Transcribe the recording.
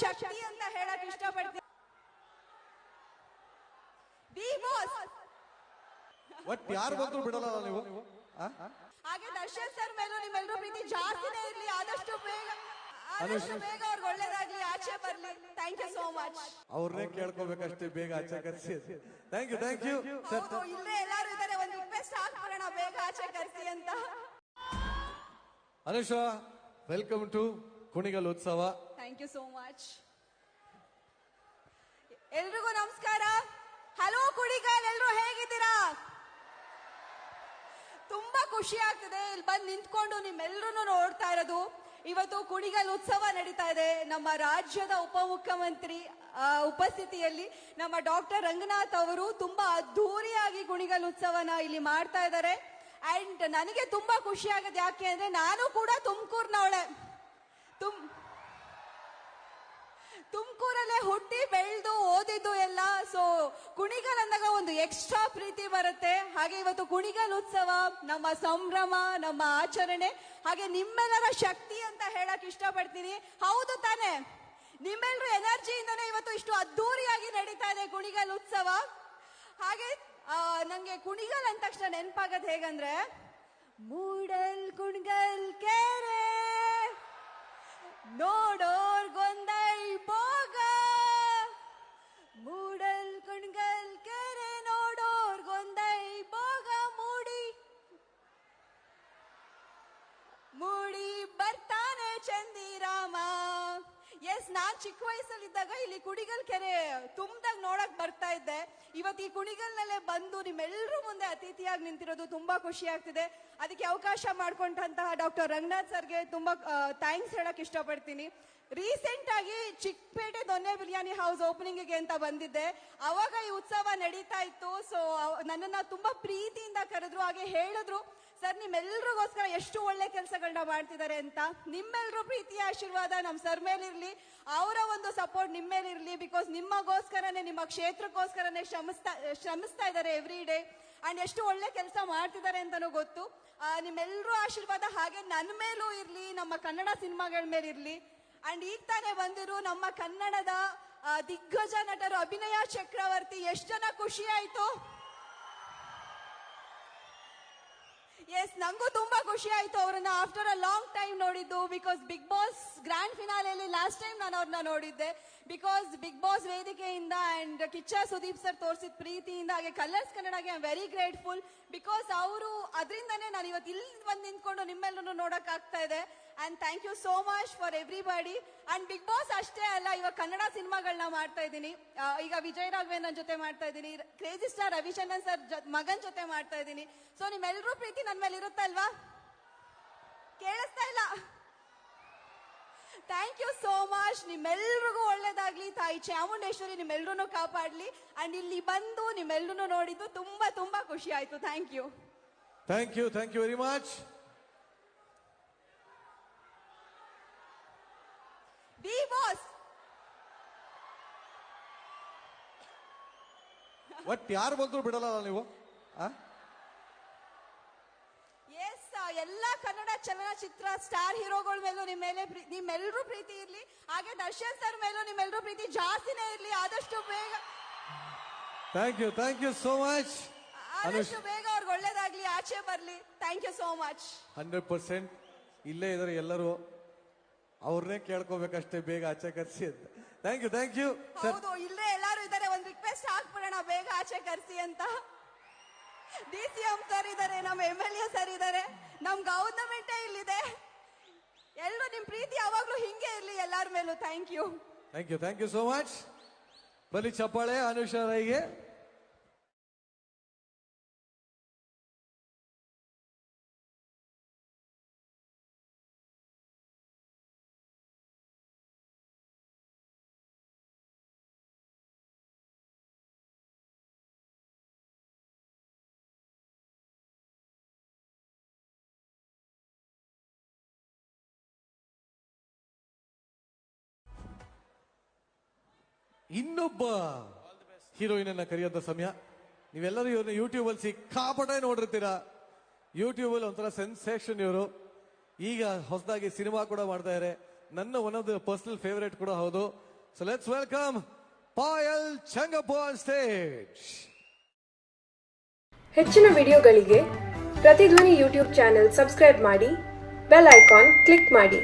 ಶಕ್ತಿ ಅಂತ ಹೇಳಕ್ ಇಷ್ಟಪಡ್ತೀನಿ. ದಿ ಬಾಸ್ ಒಟ್ ಯಾರು ಬಂದ್ರು ಬಿಡಲ್ಲ ನೀವು? ಆ? ಹಾಗೆ ದರ್ಶನ್ ಸರ್ ಮೇಲೂ ನಿಮ್ಮೆಲ್ಲರೂ ಪ್ರೀತಿ ಜಾಸ್ತಿನೇ ಇರ್ಲಿ ಆದಷ್ಟು ಬೇಗ ಆದಷ್ಟು ಬೇಗ ಅವ್ರಿಗೆ ಒಳ್ಳೇದಾಗ್ಲಿ ಆಚೆ ಬರ್ಲಿ. ಥ್ಯಾಂಕ್ ಯು ಸೋ ಮಚ್ ಅವ್ರನ್ನೇ ಕೇಳ್ಕೋಬೇಕಷ್ಟೇ ಬೇಗ ಆಚೆ ಕರ್ಸಿ ಥ್ಯಾಂಕ್ ಯು ಥ್ಯಾಂಕ್ ಯು ಇಲ್ಲೇ ಎಲ್ಲರೂ ಇದ್ದಾರೆ ಒಂದು ರಿಕ್ವೆಸ್ಟ್ ಹಾಕ್ಬಿಡೋಣ ಬೇಗ ಆಚೆ ಕರ್ಸಿ ಅಂತ. ಅನುಷ ವೆಲ್ಕಮ್ ಟು ಕುಣಿಗಲ್ ಉತ್ಸವ ಥ್ಯಾಂಕ್ ಯು ಸೋ ಮಚ್ ಎಲ್ರಿಗೂ ನಮಸ್ಕಾರ. ಹಲೋ ಕುಣಿಗಲ್, ಎಲ್ರು ಹೇಗಿದ್ದೀರಾ? ತುಂಬಾ ಖುಷಿ ಆಗ್ತಿದೆ. ಇಲ್ಲಿ ಬಂದು ನಿಂತ್ಕೊಂಡು ನಿಮ್ಮೆಲ್ಲರೂ ನೋಡ್ತಾ ಇರೋದು. ಇವತ್ತು ಕುಣಿಗಲ್ ಉತ್ಸವ ನಡೀತಾ ಇದೆ. ನಮ್ಮ ರಾಜ್ಯದ ಉಪಮುಖ್ಯಮಂತ್ರಿ ಉಪಸ್ಥಿತಿಯಲ್ಲಿ ನಮ್ಮ ಡಾಕ್ಟರ್ ರಂಗನಾಥ್ ಅವರು ತುಂಬಾ ಅದ್ಧೂರಿಯಾಗಿ ಕುಣಿಗಲ್ ಉತ್ಸವನ ಇಲ್ಲಿ ಮಾಡ್ತಾ ಇದ್ದಾರೆ. ಅಂಡ್ ನನಗೆ ತುಂಬಾ ಖುಷಿ ಆಗುತ್ತೆ ಯಾಕೆ ಅಂದ್ರೆ ನಾನು ಕೂಡ ತುಮಕೂರ್ನವಳೆ. ತುಮ್ ತುಮಕೂರಲ್ಲೇ ಹುಟ್ಟಿ ಬೆಳೆದು ಓದಿದ್ದು ಎಲ್ಲ ಸೊ ಕುಣಿಗಲ್ ಅಂದಾಗ ಒಂದು ಎಕ್ಸ್ಟ್ರಾ ಪ್ರೀತಿ ಬರುತ್ತೆ. ಹಾಗೆ ಇವತ್ತು ಕುಣಿಗಲ್ ಉತ್ಸವ, ನಮ್ಮ ಸಂಭ್ರಮ, ನಮ್ಮ ಆಚರಣೆ, ಹಾಗೆ ನಿಮ್ಮೆಲ್ಲರ ಶಕ್ತಿ ಅಂತ ಹೇಳಕ್ ಇಷ್ಟಪಡ್ತೀನಿ. ಹೌದು ತಾನೆ ನಿಮ್ಮೆಲ್ಲರ ಎನರ್ಜಿಯಿಂದನೇ ಇವತ್ತು ಇಷ್ಟು ಅದ್ದೂರಿಯಾಗಿ ನಡೀತಾ ಇದೆ ಕುಣಿಗಲ್ ಉತ್ಸವ. ಹಾಗೆ ನಂಗೆ ಕುಣಿಗಲ್ ಅಂದ ತಕ್ಷಣ ನೆನಪಾಗದ್ ಹೇಗಂದ್ರೆ, ಮೂಡಲ್ ಕುಣಿಗಲ್ ಕೆರೆ. ನೋಡೋರ್ಗೊಂದೈ ಭೋಗ. ಮೂಡಲ್ ಕುಣ್ಗಲ್ ಕೆರೆ ನೋಡೋರ್ಗೊಂದೈ ಭೋಗ. ಮೂಡಿ ಮೂಡಿ ಬರ್ತಾನೆ ಚಂದಿರಾಮ. ಎಸ್, ನಾನ್ ಚಿಕ್ಕ ವಯಸ್ಸಲ್ಲಿದ್ದಾಗ ಇಲ್ಲಿ ಕುಡಿಗಲ್ ಕೆರೆ ತುಂಬದಾಗ ನೋಡ ಇವತ್ತು ಈ ಕುಣಿಗಲ್ನಲ್ಲೇ ಬಂದು ನಿಮ್ಮೆಲ್ಲರೂ ಮುಂದೆ ಅತಿಥಿಯಾಗಿ ನಿಂತಿರೋದು ತುಂಬಾ ಖುಷಿ ಆಗ್ತಿದೆ. ಅದಕ್ಕೆ ಅವಕಾಶ ಮಾಡಿಕೊಂಡಂತಹ ಡಾಕ್ಟರ್ ರಂಗನಾಥ್ ಸರ್ಗೆ ತುಂಬಾ ಥ್ಯಾಂಕ್ಸ್ ಹೇಳಕ್ ಇಷ್ಟಪಡ್ತೀನಿ. ರೀಸೆಂಟ್ ಆಗಿ ಚಿಕ್ಕಪೇಟೆ ದೊನ್ನೆ ಬಿರಿಯಾನಿ ಹೌಸ್ ಓಪನಿಂಗ್ಗೆ ಅಂತ ಬಂದಿದ್ದೆ. ಅವಾಗ ಈ ಉತ್ಸವ ನಡೀತಾ ಇತ್ತು. ಸೊ ನನ್ನನ್ನ ತುಂಬಾ ಪ್ರೀತಿಯಿಂದ ಕರೆದ್ರು. ಹಾಗೆ ಹೇಳಿದ್ರು. ಸರ್, ನಿಮ್ಮೆಲ್ರಿಗೋಸ್ಕರ ಎಷ್ಟು ಒಳ್ಳೆ ಕೆಲಸಗಳನ್ನ ಮಾಡ್ತಿದ್ದಾರೆ ಅಂತ ನಿಮ್ಮೆಲ್ಲರೂ ಪ್ರೀತಿಯ ಆಶೀರ್ವಾದ ನಮ್ಮ ಸರ್ ಮೇಲಿರಲಿ, ಅವರ ಒಂದು ಸಪೋರ್ಟ್ ನಿಮ್ಮ ಮೇಲಿರಲಿ ಬಿಕಾಸ್ ನಿಮ್ಮಗೋಸ್ಕರನೇ, ನಿಮ್ಮ ಕ್ಷೇತ್ರಕ್ಕೋಸ್ಕರನೇ ಶ್ರಮಿಸ್ತಾ ಶ್ರಮಿಸ್ತಾ ಇದ್ದಾರೆ ಎವ್ರಿ ಡೇ ಅಂಡ್ ಎಷ್ಟು ಒಳ್ಳೆ ಕೆಲಸ ಮಾಡ್ತಿದ್ದಾರೆ ಅಂತಲೂ ಗೊತ್ತು. ನಿಮ್ಮೆಲ್ಲರೂ ಆಶೀರ್ವಾದ, ಹಾಗೆ ನನ್ನ ಮೇಲೂ ಇರಲಿ, ನಮ್ಮ ಕನ್ನಡ ಸಿನಿಮಾಗಳ ಮೇಲಿರಲಿ. ಅಂಡ್ ಈಗ ತಾನೇ ಬಂದಿರು ನಮ್ಮ ಕನ್ನಡದ ದಿಗ್ಗಜ ನಟರು ಅಭಿನಯ ಚಕ್ರವರ್ತಿ, ಎಷ್ಟು ಜನ ಖುಷಿ ಆಯ್ತು? ಎಸ್ ನಂಗೂ ತುಂಬಾ ಖುಷಿ ಆಯ್ತು ಅವರನ್ನ ಆಫ್ಟರ್ ಅ ಲಾಂಗ್ ಟೈಮ್ ನೋಡಿದ್ದು ಬಿಕಾಸ್ ಬಿಗ್ ಬಾಸ್ ಗ್ರ್ಯಾಂಡ್ ಫಿನಾಲೆಯಲ್ಲಿ ಲಾಸ್ಟ್ ಟೈಮ್ ನಾನು ಅವ್ರನ್ನ ನೋಡಿದ್ದೆ. ಬಿಕಾಸ್ ಬಿಗ್ ಬಾಸ್ ವೇದಿಕೆಯಿಂದ ಅಂಡ್ ಕಿಚ್ಚ ಸುದೀಪ್ ಸರ್ ತೋರಿಸಿದ ಪ್ರೀತಿಯಿಂದ ಹಾಗೆ ಕಲರ್ಸ್ ಕನ್ನಡಗೆ ಐ ವೆರಿ ಗ್ರೇಟ್ಫುಲ್ ಬಿಕಾಸ್ ಅವರು ಅದರಿಂದನೇ ನಾನು ಇವತ್ತು ಇಲ್ಲಿ ಬಂದು ನಿಂತ್ಕೊಂಡು ನಿಮ್ಮೆಲ್ಲರೂ ನೋಡಕ್ ಆಗ್ತಾ ಇದೆ. And thank you so much for everybody and Bigg Boss ಅಷ್ಟೇ ಅಲ್ಲ, ಇವಾಗ ಕನ್ನಡ ಸಿನಿಮಾಗಳನ್ನ ಮಾಡ್ತಾ ಇದ್ದೀನಿ. ಈಗ ವಿಜಯ್ ರಾಘವೇಂದ್ರನ್ ಜೊತೆ ಮಾಡ್ತಾ ಇದ್ದೀನಿ. ಕ್ರೇಜಿ ಸ್ಟಾರ್ ರವಿಚಂದ್ರನ್ ಸರ್ ಮಗನ್ ಜೊತೆ ಮಾಡ್ತಾ ಇದ್ದೀನಿ. ಸೊ ನಿಮ್ಮೆಲ್ಲರೂ ಪ್ರೀತಿ ನನ್ನ ಮೇಲೆ ಇರುತ್ತಲ್ವಾ ಕೇಳಿಸ್ತಾ ಇಲ್ಲ. ಥ್ಯಾಂಕ್ ಯು ಸೋ ಮಚ್ ನಿಮ್ಮೆಲ್ರಿಗೂ ಒಳ್ಳೇದಾಗ್ಲಿ. ತಾಯಿ ಚಾಮುಂಡೇಶ್ವರಿ ನಿಮ್ಮೆಲ್ಲರೂ ಕಾಪಾಡ್ಲಿ. ಅಂಡ್ ಇಲ್ಲಿ ಬಂದು ನಿಮ್ಮೆಲ್ಲರೂ ನೋಡಿದ್ದು ತುಂಬಾ ತುಂಬಾ ಖುಷಿ ಆಯ್ತು. Thank you thank you thank you very much the boss ಒಟ್ ಯಾರು ಬಂದ್ರು ಬಿಡಲ್ಲ ನೀವು? ಎಸ್ ಎಲ್ಲ ಕನ್ನಡ ಚಲನಚಿತ್ರ ಸ್ಟಾರ್ ಹೀರೋಗಳ ಮೇಲೂ ನಿಮ್ಮ ಮೇಲೆ ನಿಮ್ಮೆಲ್ಲರೂ ಪ್ರೀತಿ ಇರ್ಲಿ. ಹಾಗೆ ದರ್ಶನ್ ಸರ್ ಮೇಲೂ ನಿಮ್ಮೆಲ್ಲರೂ ಪ್ರೀತಿ ಜಾಸ್ತಿನೇ ಇರ್ಲಿ. ಆದಷ್ಟು ಬೇಗ. Thank you thank you so much ಆದಷ್ಟು ಬೇಗ ಅವ್ರಿಗೆ ಒಳ್ಳೇದಾಗ್ಲಿ ಆಚೆ ಬರ್ಲಿ. Thank you so much hundred percent ಇಲ್ಲೇ ಇದಾರೆ ಎಲ್ಲರೂ. ಅವ್ರನ್ನೇ ಕೇಳ್ಕೊಬೇಕಷ್ಟೇ ಬೇಗ ಆಚೆ ಕರ್ಸಿ ಅಂತ. ಥ್ಯಾಂಕ್ ಯು ಥ್ಯಾಂಕ್ ಯು ಹೌದು ಇಲ್ಲೇ ಇದಾರೆ ಒಂದ್ ರಿಕ್ವೆಸ್ಟ್ ಹಾಕ್ಬಿಡೋಣ, ಬೇಗ ಆಚೆ ಕರ್ಸಿ ಅಂತ. ಡಿ ಸಿ ಎಂ ಸರ್ ಇದಾರೆ ನಮ್ಮ ಎಂ ಎಲ್ ಎ ಸರ್ ಇದಾರೆ, ನಮ್ ಗೌರ್ನಮೆಂಟೇ ಇಲ್ಲಿದೆ. ಎಲ್ಲರೂ ನಿಮ್ ಪ್ರೀತಿ ಯಾವಾಗ್ಲೂ ಹಿಂಗೆ ಇರ್ಲಿ ಎಲ್ಲಾರ ಮೇಲೂ. Thank you thank you thank you so much ಬಲಿ ಚಪ್ಪಾಳೆ, ಅನುಷಾ ಇನ್ನೊಬ್ಬ ಹೀರೋಯಿನ್ ಅನ್ನ ಕರೆಯುವಂತ ಸಮಯ. ನೀವೆಲ್ಲರೂ ಇವ್ರನ್ನ ಯೂಟ್ಯೂಬ್ ಅಲ್ಲಿ ಸಿಕ್ಕಾಪಟ್ಟೆ ನೋಡಿರ್ತೀರಾ? ಯೂಟ್ಯೂಬ್ ಅಲ್ಲಿ ಒಂಥರ ಸೆನ್ಸೇಷನ್ ಇವರು. ಈಗ ಹೊಸದಾಗಿ ಸಿನಿಮಾ ಕೂಡ ಮಾಡ್ತಾ ಇದ್ದಾರೆ ನನ್ನ one of the personal favourite ಕೂಡ ಹೌದು. So let's welcome Payal Changappa stage ಹೆಚ್ಚಿನ ವಿಡಿಯೋಗಳಿಗೆ ಪ್ರತಿಧ್ವನಿ ಯೂಟ್ಯೂಬ್ ಚಾನೆಲ್ ಸಬ್ಸ್ಕ್ರೈಬ್ ಮಾಡಿ ಬೆಲ್ ಐಕಾನ್ ಕ್ಲಿಕ್ ಮಾಡಿ.